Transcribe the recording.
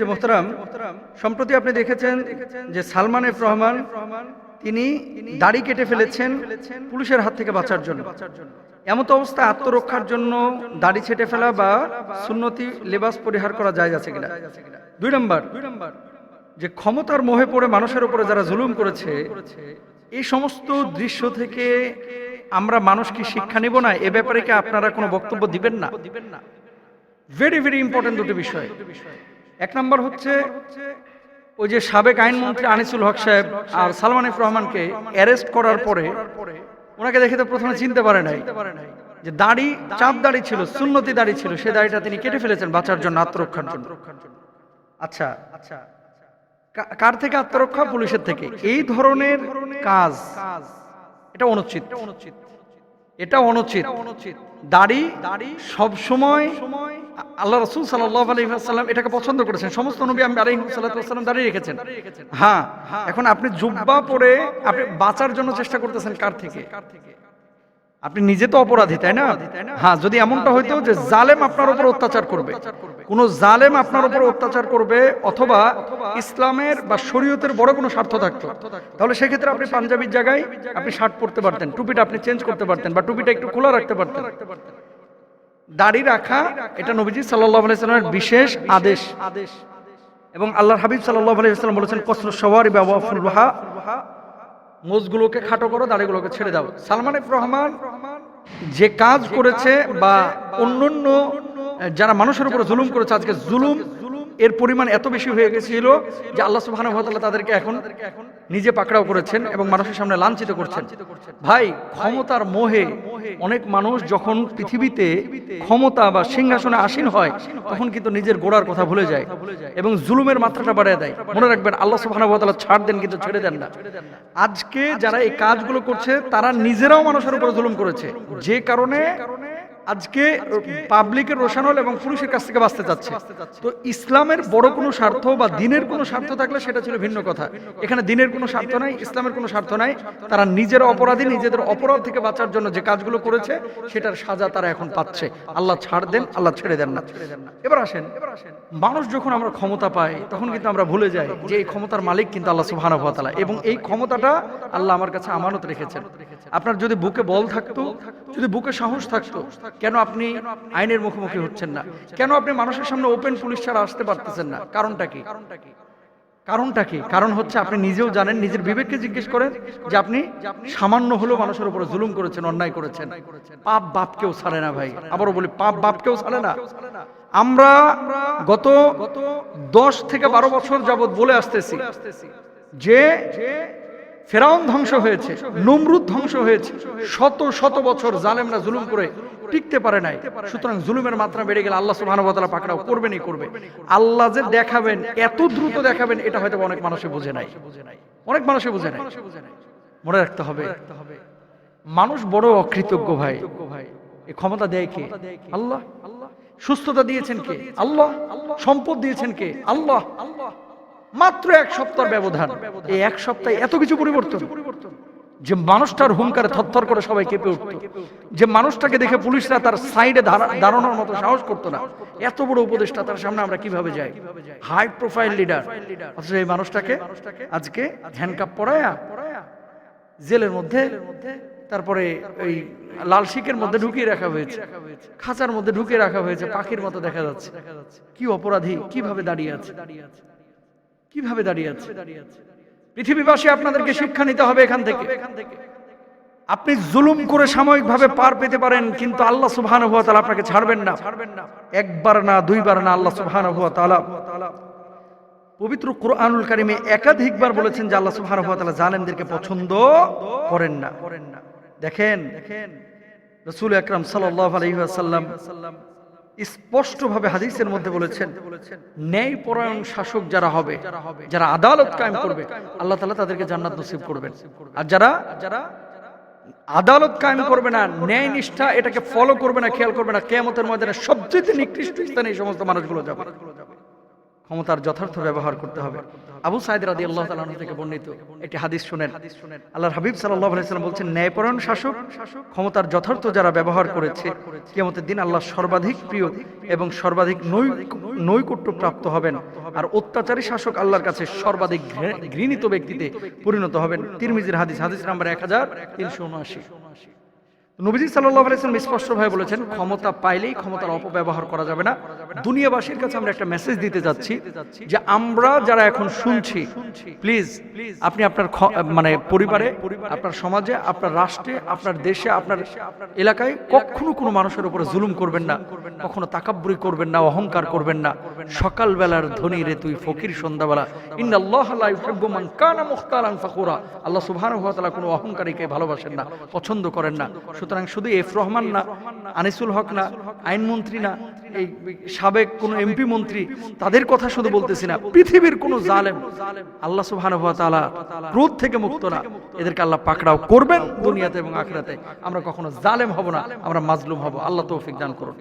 যে মোহতারাম, সম্প্রতি আপনি দেখেছেন যে সালমান এফ রহমান, তিনি দাড়ি কেটে ফেলেছেন পুলিশের হাত থেকে বাঁচার জন্য। এমত অবস্থায় আত্মরক্ষার জন্য দাড়ি ছেটে ফেলা বা সুন্নতি লেবাস পরিহার করা যায় আছে কিনা? দুই নম্বর, যে ক্ষমতার মোহে পড়ে মানুষের উপরে যারা জুলুম করেছে, এই সমস্ত দৃশ্য থেকে আমরা মানুষ কি শিক্ষা নিব না? এ ব্যাপারে কি আপনারা কোনো বক্তব্য দিবেন না? ভেরি ভেরি ইম্পর্টেন্ট দুটো বিষয়। এক নম্বর হচ্ছে ওই যে সাবেক আইনমন্ত্রী আনিসুল হক সাহেব আর সালমান এফ রহমানকে অ্যারেস্ট করার পরে ওনাকে দেখে তো প্রথমে চিনতে পারে নাই যে দাড়ি চাপ দাড়ি ছিল, সুন্নতি দাড়ি ছিল, সে দাড়িটা তিনি কেটে ফেলেছেন বাঁচার জন্য, আত্মরক্ষার জন্য। আচ্ছা আচ্ছা কার থেকে আত্মরক্ষা? পুলিশের থেকে। এই ধরনের কাজ, এটা অনুচিত। এটা অনুচিত। দাড়ি দাড়ি সব সময় আল্লাহ রসুল সাল্লাহ আলহিহাসাল্লাম এটাকে পছন্দ করেছেন। সমস্ত নবী আমি আলহিহাসাল্লাম দাঁড়িয়ে রেখেছেন। হ্যাঁ এখন আপনি জুব্বা পরে আপনি বাঁচার জন্য চেষ্টা করতেছেন কার থেকে? আপনি নিজে তো অপরাধী, তাই না? হ্যাঁ যদি এমনটা হইতো যে জালেম আপনার উপর অত্যাচার করবে। কোন জালেম আপনার উপর অত্যাচার করবে অথবা ইসলামের বা শরীয়তের বড় কোনো স্বার্থ থাকতো। তাহলে সেক্ষেত্রে আপনি পাঞ্জাবির জায়গায় আপনি শার্ট পরতে পারতেন, টুপিটা আপনি চেঞ্জ করতে পারতেন বা টুপিটা একটু খোলা রাখতে পারতেন। দাড়ি রাখা, এটা নবীজি সাল্লাহ আলাইসাল্লামের বিশেষ আদেশ। আদেশ এবং আল্লাহ হাবিব সাল্লাহ বলেছেন কসল সওয়ারি বাবাফুল রহা। মোজগুলোকে খাটো করো, দাড়িগুলোকে ছেড়ে দাও। সালমান রহমান যে কাজ করেছে বা অন্যান্য যারা মানুষের উপরে জুলুম করেছে, আজকে জুলুম এর পরিমাণ এত বেশি হয়ে গেছিল যে আল্লাহ সুবহানাহু তাআলা তাদেরকে এখন নিজে পাকড়াও করেছেন এবং মানুষের সামনে লাঞ্ছিত করছেন। ভাই, ক্ষমতার মোহে অনেক মানুষ যখন পৃথিবীতে ক্ষমতা বা সিংহাসনে আসীন হয়, তখন কিন্তু নিজের গোড়ার কথা ভুলে যায় এবং জুলুমের মাত্রাটা বাড়িয়ে দেয়। মনে রাখবেন, আল্লাহ সুবহানাহু ছাড় দেন কিন্তু ছেড়ে দেন না। আজকে যারা এই কাজগুলো করছে, তারা নিজেরাও মানুষের উপরে জুলুম করেছে। যে কারণে আজকে পাবলিকের রোশানল এবং পুলিশের কাছ থেকে বাঁচতে চাচ্ছে। তো ইসলামের বড় কোনো স্বার্থ বা দিনের কোনো স্বার্থ থাকলে সেটা ছিল ভিন্ন কথা। এখানে দিনের কোনো স্বার্থ নাই, ইসলামের কোনো স্বার্থ নাই। তারা নিজেরা অপরাধী, নিজেদের অপরাধ থেকে বাঁচার জন্য যে কাজগুলো করেছে, সেটার সাজা তারা এখন পাচ্ছে। আল্লাহ ছাড় দেন, আল্লাহ ছেড়ে দেন না। এবার আসেন, মানুষ যখন আমরা ক্ষমতা পাই, তখন কিন্তু আমরা ভুলে যাই যে এই ক্ষমতার মালিক কিন্তু আল্লাহ সুবহানাহু ওয়া এবং এই ক্ষমতাটা আল্লাহ আমার কাছে আমানত রেখেছেন। আপনার যদি বুকে বল থাকতো, যদি বুকে সাহস থাকতো কেন আপনি আইনের মুখোমুখি হচ্ছেন না? কেন আপনি মানুষের সামনে ওপেন পুলিশ ছাড়া আসতে পারতেছেন না? কারণটা কি? কারণটা কি? কারণ হচ্ছে আপনি নিজেও জানেন, নিজের বিবেককে জিজ্ঞেস করেন যে আপনি সামান্য হলেও মানুষের উপরে জুলুম করেছেন, অন্যায় করেছেন। পাপ বাপ বাপকেও ছাড়ে না ভাই। আবারও বলি, পাপ বাপ বাপকেও ছাড়ে না। আমরা গত দশ থেকে বারো বছর যাবৎ বলে আসতেছি যে ফেরাউন ধ্বংস হয়েছে, নমরুদ ধ্বংস হয়েছে। শত শত বছর জালেমরা জুলুম করে টিকতে পারে নাই। সুতরাং জুলুমের মাত্রা বেড়ে গেলে আল্লাহ সুবহানাহু ওয়া পাকড়াও করবেনই করবে। আল্লাহ যে দেখাবেন, এত দ্রুত দেখাবেন, এটা হয়তো অনেক মানুষে বুঝে নাই। অনেক মানুষে বুঝে নাই। মনে রাখতে হবে, মানুষ বড় অকৃতজ্ঞ ভাই। ক্ষমতা দেয় কে? আল্লাহ। সুস্থতা দিয়েছেন কে? আল্লাহ। সম্পদ দিয়েছেন কে? আল্লাহ আল্লাহ। মাত্র এক সপ্তাহ ব্যবধান। এই এক সপ্তাহে এত কিছু পরিবর্তন। যে মানুষটার হুঙ্কারে থরথর করে সবাই কেঁপে উঠত। যে মানুষটাকে দেখে পুলিশরা তার সাইডে দাঁড়ানোর মতো সাহস করতো না। এত বড় উপদেষ্টা তার সামনে আমরা কীভাবে যাই? High profile leader. এই মানুষটাকে আজকে হ্যান্ডকাপ পরায়া, জেলের মধ্যে, তারপরে ওই লাল শিকের মধ্যে ঢুকিয়ে রাখা হয়েছে। খাঁচার মধ্যে ঢুকিয়ে রাখা হয়েছে, পাখির মতো দেখা যাচ্ছে। কি অপরাধী, কীভাবে দাঁড়িয়ে আছে? কীভাবে দাঁড়িয়ে আছে? পৃথিবীবাসী আপনাদেরকে শিক্ষা নিতে হবে এখান থেকে। আপনি জুলুম করে সাময়িকভাবে পার পেতে পারেন, কিন্তু আল্লাহ সুবহানাহু ওয়া তাআলা আপনাকে ছাড়বেন না। একবার না, দুইবার না, আল্লাহ সুবহানাহু ওয়া তাআলা পবিত্র কোরআনুল কারিমে একাধিকবার বলেছেন যে আল্লাহ সুবহানাহু ওয়া তাআলা জালেমদেরকে পছন্দ করেন না। করেন না দেখেন দেখেন, রাসূল আকরাম সাল্লাল্লাহু আলাইহি ওয়াসাল্লাম স্পষ্টভাবে হাদিসের মধ্যে বলেছেন ন্যায় পরায়ণ শাসক যারা হবে যারা আদালত কায়েম করবে আল্লাহ তালা তাদেরকে জান্নাত নসিব করবেন। আর যারা যারা আদালত কায়েম করবে না ন্যায় নিষ্ঠা এটাকে ফলো করবে না খেয়াল করবে না কেয়ামতের ময়দানে সবচেয়ে নিকৃষ্ট স্থানে এই সমস্ত মানুষগুলো যাবে। ক্ষমতার যথার্থ ব্যবহার করতে হবে। আবু সাইদ রাদি আল্লাহ তালাহ থেকে বর্ণিত একটি হাদিস শুনেন। আল্লাহর হাবিব সাল্লাহ বলছেন, ন্যায়পরায়ণ শাসক ক্ষমতার যথার্থ যারা ব্যবহার করেছে, কিয়ামতের দিন আল্লাহ সর্বাধিক প্রিয় এবং সর্বাধিক নৈকট্য প্রাপ্ত হবেন। আর অত্যাচারী শাসক আল্লাহর কাছে সর্বাধিক ঘৃণিত ব্যক্তিতে পরিণত হবেন। তিরমিজির হাদিস হাদিস নাম্বার এক হাজার তিনশো উনআশি। নবীজি সাল্লাহ আলাইসালাম স্পষ্টভাবে বলেছেন, ক্ষমতা পাইলেই ক্ষমতার অপব্যবহার করা যাবে না। দুনিয়াবাসীর কাছে আমরা একটা মেসেজ দিতে যাচ্ছি যে আমরা যারা এখন শুনছি প্লিজ আপনি আপনার মানে পরিবারে, আপনার সমাজে, আপনার রাষ্ট্রে, আপনার দেশে, আপনার এলাকায় কখনো কোনো মানুষের উপরে জুলুম করবেন না, কখনো তাকাব্বুরি করবেন না, অহংকার করবেন না। সকালবেলার ধনী রে তুই ফকির সন্ধ্যাবেলা। ইন্নাল্লাহ লা আল্লাহ সুবহানাহু কোনো অহংকারীকে ভালোবাসেন না, পছন্দ করেন না। সুতরাং শুধু এফ রহমান না, আনিসুল হক না আইনমন্ত্রী না এই সাবেক কোন এমপি মন্ত্রী তাদের কথা শুধু বলতেছি না। পৃথিবীর কোন জালেম আল্লাহ তাআলা ক্রোধ থেকে মুক্ত না। এদেরকে আল্লাহ পাকড়াও করবেন দুনিয়াতে এবং আখরাতে। আমরা কখনো জালেম হব না আমরা মাজলুম হব। আল্লাহ তৌফিক দান করুন।